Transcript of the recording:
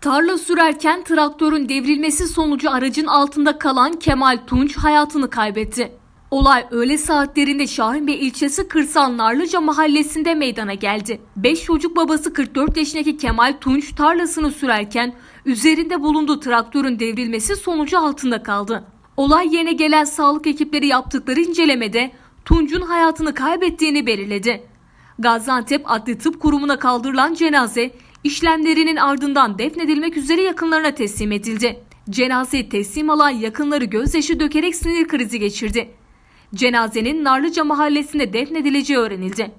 Tarla sürerken traktörün devrilmesi sonucu aracın altında kalan Kemal Tunç hayatını kaybetti. Olay öğle saatlerinde Şahinbey ilçesi Kırsal Narlıca mahallesinde meydana geldi. 5 çocuk babası 44 yaşındaki Kemal Tunç tarlasını sürerken üzerinde bulunduğu traktörün devrilmesi sonucu altında kaldı. Olay yerine gelen sağlık ekipleri yaptıkları incelemede Tunç'un hayatını kaybettiğini belirledi. Gaziantep Adli Tıp Kurumu'na kaldırılan cenaze işlemlerinin ardından defnedilmek üzere yakınlarına teslim edildi. Cenazeyi teslim alan yakınları gözyaşı dökerek sinir krizi geçirdi. Cenazenin Narlıca mahallesinde defnedileceği öğrenildi.